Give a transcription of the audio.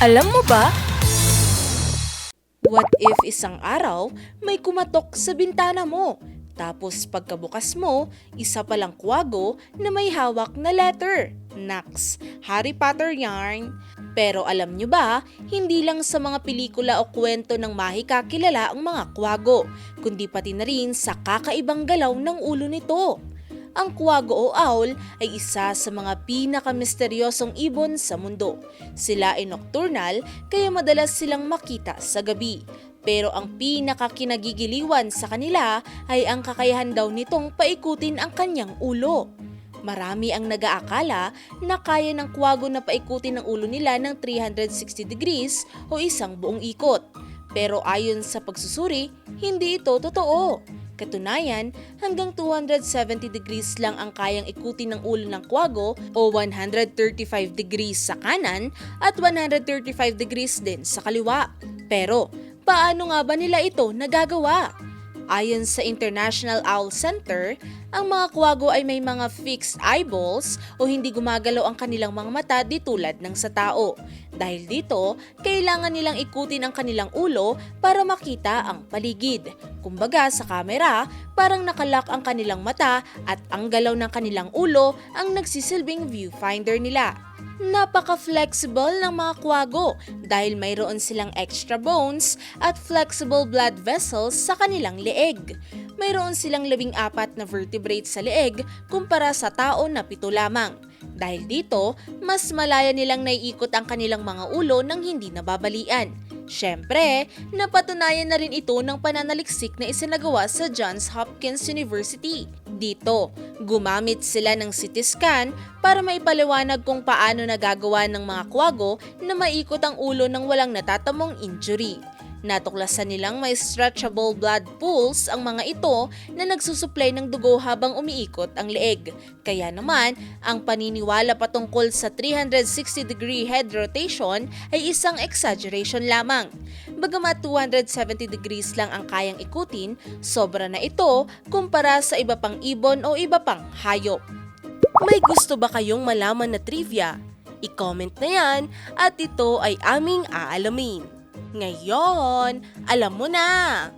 Alam mo ba? What if isang araw may kumatok sa bintana mo? Tapos pagkabukas mo, isa palang kwago na may hawak na letter. Nax, Harry Potter yarn. Pero alam nyo ba, hindi lang sa mga pelikula o kwento ng mahika kilala ang mga kwago, kundi pati na rin sa kakaibang galaw ng ulo nito. Ang kwago o owl ay isa sa mga pinakamisteryosong ibon sa mundo. Sila ay nocturnal kaya madalas silang makita sa gabi. Pero ang pinakakinagigiliwan sa kanila ay ang kakayahan daw nitong paikutin ang kanyang ulo. Marami ang nag-aakala na kaya ng kwago na paikutin ang ulo nila ng 360 degrees o isang buong ikot. Pero ayon sa pagsusuri, hindi ito totoo. Katunayan, hanggang 270 degrees lang ang kayang ikutin ng ulo ng kwago o 135 degrees sa kanan at 135 degrees din sa kaliwa. Pero, paano nga ba nila ito nagagawa? Ayon sa International Owl Center, ang mga kwago ay may mga fixed eyeballs o hindi gumagalaw ang kanilang mga mata di tulad ng sa tao. Dahil dito, kailangan nilang ikutin ang kanilang ulo para makita ang paligid. Kumbaga sa kamera, parang nakalak ang kanilang mata at ang galaw ng kanilang ulo ang nagsisilbing viewfinder nila. Napaka-flexible ng mga kwago dahil mayroon silang extra bones at flexible blood vessels sa kanilang leeg. Mayroon silang labing apat na vertebrae sa leeg kumpara sa tao na pito lamang. Dahil dito, mas malaya nilang naiikot ang kanilang mga ulo nang hindi nababalian. Siyempre, napatunayan na rin ito ng pananaliksik na isinagawa sa Johns Hopkins University. Dito, gumamit sila ng CT scan para maipaliwanag kung paano nagagawa ng mga kwago na maikot ang ulo ng walang natatamong injury. Natuklasan nilang may stretchable blood pools ang mga ito na nagsusuplay ng dugo habang umiikot ang leeg. Kaya naman, ang paniniwala patungkol sa 360-degree head rotation ay isang exaggeration lamang. Bagamat 270 degrees lang ang kayang ikutin, sobra na ito kumpara sa iba pang ibon o iba pang hayop. May gusto ba kayong malaman na trivia? I-comment na yan at ito ay aming aalamin. Ngayon, alam mo na!